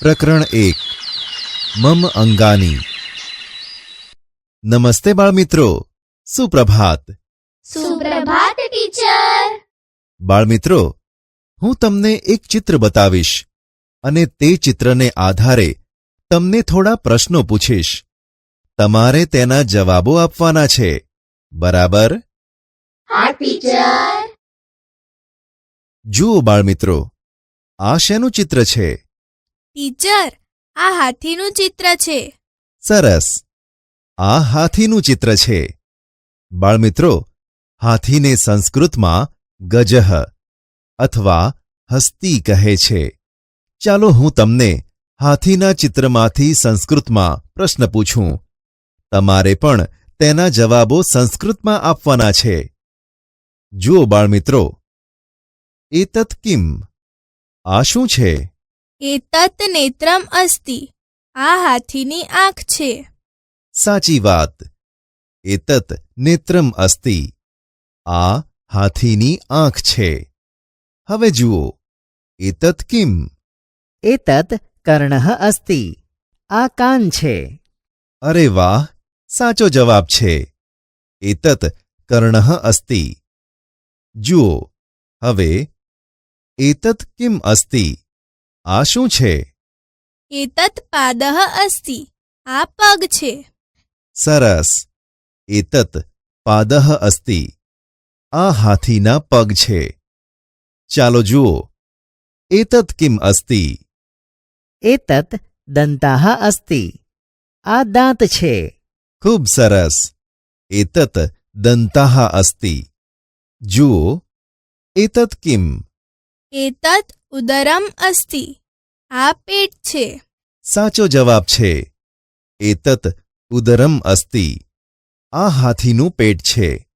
પ્રકરણ એક. મમ અંગાની. નમસ્તે બાળમિત્રો. સુપ્રભાત. સુપ્રભાત ટીચર. બાળમિત્રો હું તમને એક ચિત્ર બતાવીશ અને તે ચિત્રને આધારે તમને થોડા પ્રશ્નો પૂછીશ. તમારે તેના જવાબો આપવાના છે. બરાબર? હા ટીચર. જુઓ બાળમિત્રો આ શેનું ચિત્ર છે? ટીચર, આ હાથીનું ચિત્ર છે. સરસ. આ હાથીનું ચિત્ર છે. બાળમિત્રો, હાથીને સંસ્કૃતમાં ગજહ અથવા હસ્તી કહે છે. ચાલો હું તમને હાથીના ચિત્રમાંથી સંસ્કૃતમાં પ્રશ્ન પૂછું. તમારે પણ તેના જવાબો સંસ્કૃતમાં આપવાના છે. જુઓ બાળમિત્રો. એતત કિમ? આ શું છે? એતત નેત્રમ અસ્તિ આ હાથીની આંખ છે સાચી વાત એતત નેત્રમ અસ્તિ આ હાથીની આંખ છે હવે જુઓ એતત કિમ એતત કર્ણ અસ્તિ આ કાન છે અરે વાહ સાચો જવાબ છે એતત કર્ણ અસ્તિ જુઓ હવે એતત કિમ અસ્તિ આ શું છે? એતત પાદહ અસ્તિ. આ પગ છે. સરસ. એતત પાદહ અસ્તિ. આ હાથીના પગ છે. ચાલો જુઓ. એતત કિમ અસ્તિ? એતત દંતાહ અસ્તિ. આ દાંત છે. ખૂબ સરસ. એતત દંતાહ અસ્તિ. જુઓ. એતત કિમ? એતત ઉદરમ અસ્થિ આ પેટ છે. સાચો જવાબ છે, એતત ઉદરમ અસ્તિ. આ હાથીનું પેટ છે.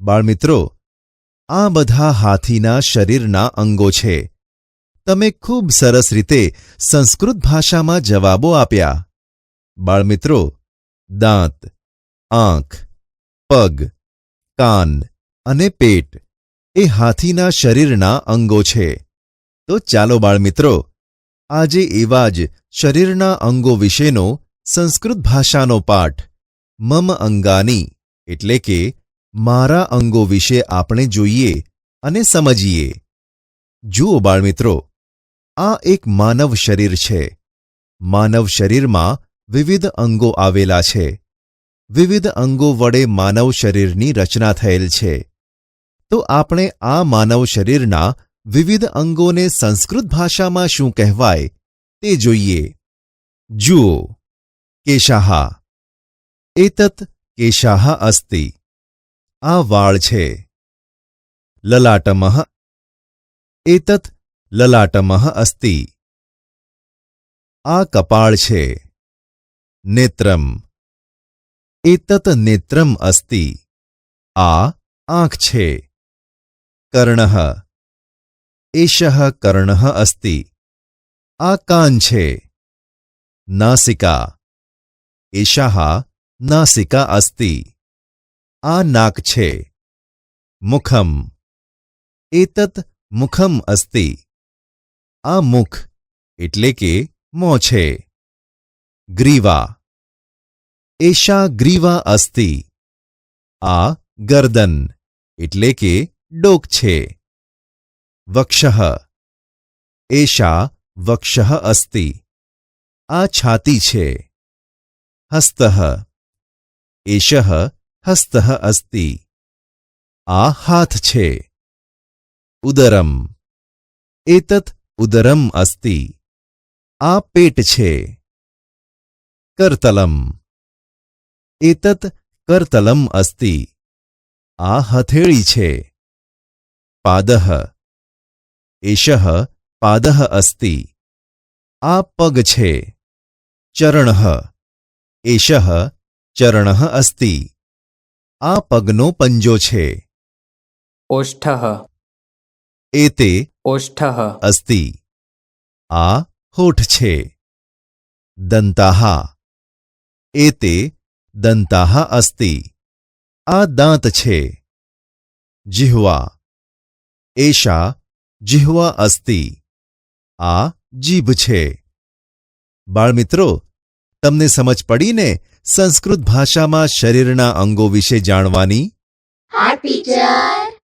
બાળમિત્રો, આ બધા હાથીના શરીરના અંગો છે. તમે ખૂબ સરસ રીતે સંસ્કૃત ભાષામાં જવાબો આપ્યા. બાળમિત્રો, દાંત, આંખ, પગ, કાન અને પેટ એ હાથીના શરીરના અંગો છે. તો ચાલો બાળમિત્રો, આજે એવા જ શરીરના અંગો વિશેનો સંસ્કૃત ભાષાનો પાઠ, મમ અંગાની, એટલે કે મારા અંગો વિશે આપણે જોઈએ અને સમજીએ. જુઓ બાળમિત્રો, આ એક માનવ શરીર છે. માનવ શરીરમાં વિવિધ અંગો આવેલા છે. વિવિધ અંગો વડે માનવ શરીરની રચના થયેલ છે. તો આપણે આ માનવ શરીરના વિવિધ અંગોને સંસ્કૃત ભાષામાં શું કહેવાય તે જોઈએ જુઓ કેશાહા એતત કેશાહ અસ્તિ આ વાળ છે લલાટમઃ એતત લલાટમઃ અસ્તિ આ કપાળ છે નેત્રમ એતત નેત્રમ અસ્તિ આ આંખ છે કર્ણઃ એષઃ કર્ણ અસ્તિ આ કાન છે નાસિકા એષા નાસિકા અસ્તિ આ નાક છે મુખમ એતત મુખમ અસ્તિ આ મુખ એટલે કે મોં છે ગ્રીવા એષા ગ્રીવા અસ્તિ આ ગરદન એટલે કે ડોક છે વક્ષઃ. એષા વક્ષઃ અસ્તિ. આ છાતી છે. હસ્તઃ. એષઃ હસ્તઃ અસ્તિ. આ હાથ છે. ઉદરમ. એતત ઉદરમ અસ્તિ. આ પેટ છે. કરતલમ. એતત કરતલમ અસ્તિ. આ હથેળી છે. પાદઃ. એષ પાદ અસ્તિ આ પગ છે ચરણ એષ ચરણ અસ્તિ આ પગનો પંજો છે ઓષ્ઠ એતે ઓષ્ઠ અસ્તિ આ હોઠ છે દંતા એતે દંતા અસ્તિ આ દાંત છે જિહ્વા એશા જિહ્વા અસ્તિ. આ જીભ છે. બાળમિત્રો, તમને સમજ પડીને સંસ્કૃત ભાષામાં શરીરના અંગો વિશે જાણવાની? હા, ટીચર.